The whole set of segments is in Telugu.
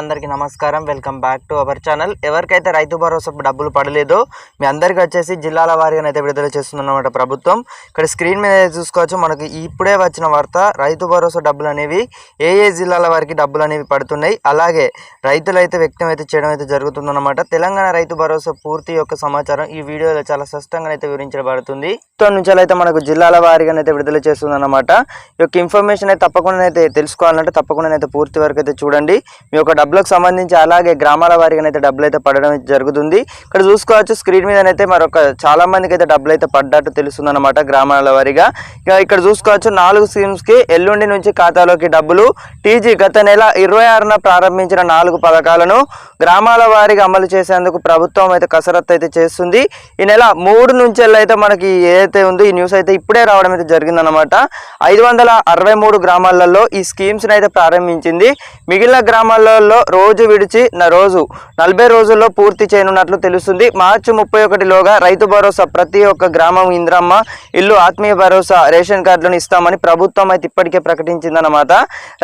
అందరికీ నమస్కారం. Welcome back to our channel. ఎవరికైతే రైతు భరోసా డబ్బులు పడలేదో మీ అందరికీ వచ్చేసి జిల్లాల వారీగా అయితే విడుదల చేస్తుందన్నమాట ప్రభుత్వం. ఇక్కడ స్క్రీన్ మీద చూసుకోవచ్చు మనకి ఇప్పుడే వచ్చిన వార్త రైతు భరోసా డబ్బులు అనేవి ఏ ఏ జిల్లాల వారికి డబ్బులు అనేవి పడుతున్నాయి. అలాగే రైతులు అయితే వ్యక్తం అయితే చేయడం అయితే జరుగుతుందన్నమాట. తెలంగాణ రైతు భరోసా పూర్తి యొక్క సమాచారం ఈ వీడియోలో చాలా స్పష్టంగా అయితే వివరించబడుతుంది. మొత్తం నుంచి అయితే మనకు జిల్లాల వారీగా అయితే విడుదల చేస్తుందన్నమాట. ఈ యొక్క ఇన్ఫర్మేషన్ అయితే తప్పకుండా అయితే తెలుసుకోవాలంటే తప్పకుండా అయితే పూర్తి వరకు అయితే చూడండి. మీ యొక్క డబ్బులకు సంబంధించి అలాగే గ్రామాల వారిగా అయితే డబ్బులు అయితే పడడం జరుగుతుంది. ఇక్కడ చూసుకోవచ్చు స్క్రీన్ మీద అయితే మరొక చాలా మందికి అయితే డబ్బులు అయితే పడ్డట్టు తెలుస్తుంది అనమాట గ్రామాల వారిగా. ఇక ఇక్కడ చూసుకోవచ్చు నాలుగు స్కీమ్స్కి ఎల్లుండి నుంచి ఖాతాలోకి డబ్బులు టీజీ గత నెల ఇరవై ఆరున ప్రారంభించిన నాలుగు పథకాలను గ్రామాల వారిగా అమలు చేసేందుకు ప్రభుత్వం అయితే కసరత్తు అయితే చేస్తుంది. ఈ నెల మూడు నుంచి అయితే మనకి ఏదైతే ఉందో ఈ న్యూస్ అయితే ఇప్పుడే రావడం అయితే జరిగిందనమాట ఐదు వందల అరవై మూడు గ్రామాలలో ఈ స్కీమ్స్ని అయితే ప్రారంభించింది. మిగిలిన గ్రామాలలో రోజు విడిచి నా రోజు. నలభై రోజుల్లో పూర్తి చేయనున్నట్లు తెలుస్తుంది. మార్చి ముప్పై ఒకటిలోగా రైతు భరోసా ప్రతి ఒక్క గ్రామం ఇంద్రమ్మ ఇల్లు ఆత్మీయ భరోసా రేషన్ కార్డులను ఇస్తామని ప్రభుత్వం అయితే ఇప్పటికే ప్రకటించిందన్నమాట.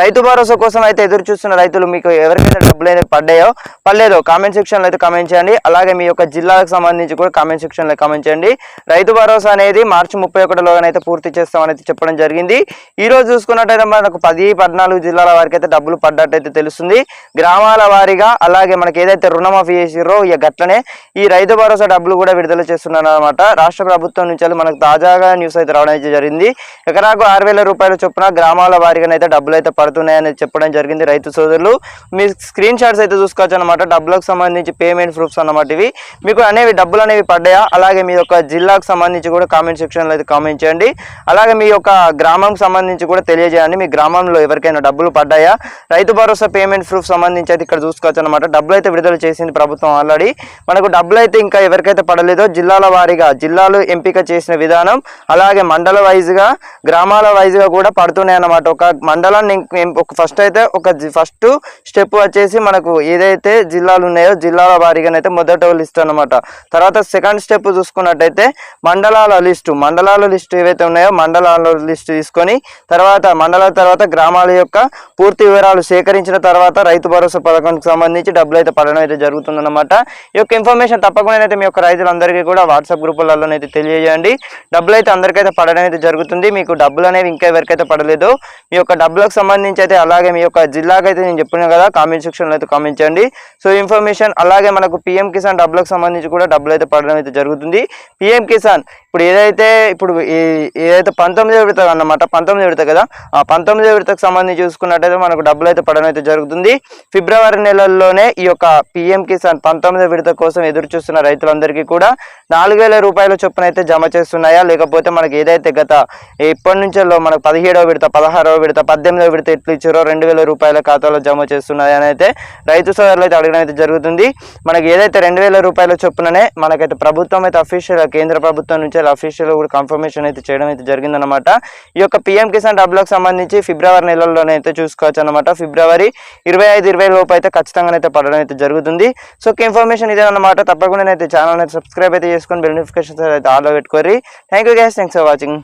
రైతు భరోసా కోసం అయితే ఎదురు చూస్తున్న రైతులు మీకు ఎవరికైనా డబ్బులు అయితే పడ్డాయో పడలేదో కామెంట్ సెక్షన్లో అయితే కామెంట్ చేయండి. అలాగే మీ యొక్క జిల్లాకు సంబంధించి కూడా కామెంట్ సెక్షన్లో కామెంట్ చేయండి. రైతు భరోసా అనేది మార్చి ముప్పై ఒకటిలోగానైతే పూర్తి చేస్తామని అయితే చెప్పడం జరిగింది. ఈ రోజు చూసుకున్నట్టయితే మనకు పది పద్నాలుగు జిల్లాల వారికి అయితే డబ్బులు పడ్డట్టయితే తెలుస్తుంది. గ్రామాల వారీగా అలాగే మనకి ఏదైతే రుణమాఫీ చేసిరో ఇక గట్లనే ఈ రైతు భరోసా డబ్బులు కూడా విడుదల చేస్తున్నారు అనమాట రాష్ట్ర ప్రభుత్వం నుంచి మనకు తాజాగా న్యూస్ అయితే రావడం అయితే జరిగింది. ఎకరాకు ఆరు వేల రూపాయల చొప్పున గ్రామాల వారీగా అయితే డబ్బులు అయితే పడుతున్నాయని చెప్పడం జరిగింది రైతు సోదరులు. మీ స్క్రీన్ షాట్స్ అయితే చూసుకోవచ్చు అనమాట డబ్బులకు సంబంధించి పేమెంట్ ప్రూఫ్స్ అన్నమాట ఇవి. మీకు అనేవి డబ్బులు అనేవి పడ్డాయా? అలాగే మీ యొక్క జిల్లాకు సంబంధించి కూడా కామెంట్ సెక్షన్లో అయితే కామెంట్ చేయండి. అలాగే మీ యొక్క గ్రామంకి సంబంధించి కూడా తెలియజేయండి. మీ గ్రామంలో ఎవరికైనా డబ్బులు పడ్డాయా? రైతు భరోసా పేమెంట్ ప్రూఫ్ సంబంధించి అయితే ఇక్కడ చూసుకోవచ్చు అనమాట డబ్బులు అయితే విడుదల చేసింది ప్రభుత్వం ఆల్రెడీ. మనకు డబ్బులు అయితే ఇంకా ఎవరికైతే పడలేదో జిల్లాల వారీగా జిల్లాలు ఎంపిక చేసిన విధానం అలాగే మండల వైజ్గా గ్రామాల వైజ్గా కూడా పడుతున్నాయి అన్నమాట. ఒక మండలాన్ని ఒక ఫస్ట్ అయితే ఒక ఫస్ట్ స్టెప్ వచ్చేసి మనకు ఏదైతే జిల్లాలు ఉన్నాయో జిల్లాల వారీగానైతే మొదట లిస్ట్ అన్నమాట. తర్వాత సెకండ్ స్టెప్ చూసుకున్నట్టయితే మండలాల లిస్టు. మండలాల లిస్టు ఏవైతే ఉన్నాయో మండలాల లిస్టు తీసుకొని తర్వాత మండలాల తర్వాత గ్రామాల యొక్క పూర్తి వివరాలు సేకరించిన తర్వాత రైతు భరోసా పథకానికి సంబంధించి డబ్బులు అయితే పడడం అయితే జరుగుతుందన్నమాట. ఈ యొక్క ఇన్ఫర్మేషన్ తప్పకుండా అయితే మీ యొక్క రైతులందరికీ కూడా వాట్సాప్ గ్రూపులలో అయితే తెలియజేయండి. డబ్బులు అయితే అందరికైతే పడడం అయితే జరుగుతుంది. మీకు డబ్బులు అనేవి ఇంకా ఎవరికైతే పడలేదు మీ యొక్క డబ్బులకు సంబంధించి అయితే అలాగే మీ యొక్క జిల్లాకి అయితే నేను చెప్పిన కదా కామెంట్ సెక్షన్లో అయితే కామెంట్ చేయండి. సో ఇన్ఫర్మేషన్ అలాగే మనకు పిఎం కిసాన్ డబ్బులకు సంబంధించి కూడా డబ్బులు అయితే పడడం అయితే జరుగుతుంది. పిఎం కిసాన్ ఇప్పుడు ఏదైతే ఇప్పుడు ఏదైతే పంతొమ్మిదో విడత అన్నమాట పంతొమ్మిది విడత కదా ఆ పంతొమ్మిదో విడతకు సంబంధించి చూసుకున్నట్టయితే మనకు డబ్బులు అయితే పడడం అయితే జరుగుతుంది. ఫిబ్రవరి నెలల్లోనే ఈ యొక్క పిఎం కిసాన్ పంతొమ్మిదో విడత కోసం ఎదురు చూస్తున్న రైతులందరికీ కూడా నాలుగు వేల రూపాయల చొప్పున అయితే జమ చేస్తున్నాయా? లేకపోతే మనకి ఏదైతే గత ఇప్పటి నుంచో మనకు పదిహేడవ విడత పదహారవ విడత పద్దెనిమిదవ విడత ఎట్లు ఇచ్చారో రెండు వేల రూపాయల ఖాతాలో జమ చేస్తున్నాయని అయితే రైతు సోదరులు అయితే అడగడం అయితే జరుగుతుంది. మనకి ఏదైతే రెండు వేల రూపాయల చొప్పుననే మనకైతే ప్రభుత్వం అయితే అఫీషియల్ కేంద్ర ప్రభుత్వం నుంచి అఫీషియల్ కూడా కన్ఫర్మేషన్ అయితే చేయడం అయితే జరిగిందనమాట ఈ యొక్క పిఎం కిసాన్ డబ్బులకు సంబంధించి ఫిబ్రవరి నెలల్లోనే అయితే చూసుకోవచ్చు అనమాట ఫిబ్రవరి ఇరవై ఐదు ఇరవై లోపు అయితే ఖచ్చితంగా అయితే పడడం అయితే జరుగుతుంది. సో ఇన్ఫర్మేషన్ ఇదే అన్నమాట. తప్పకుండా అయితే ఛానల్ అయితే సబ్స్క్రైబ్ అయితే చేసుకొని బెల్ నోటిఫికేషన్స్ అయితే ఆల్లో పెట్టుకోరి thank you guys thanks for watching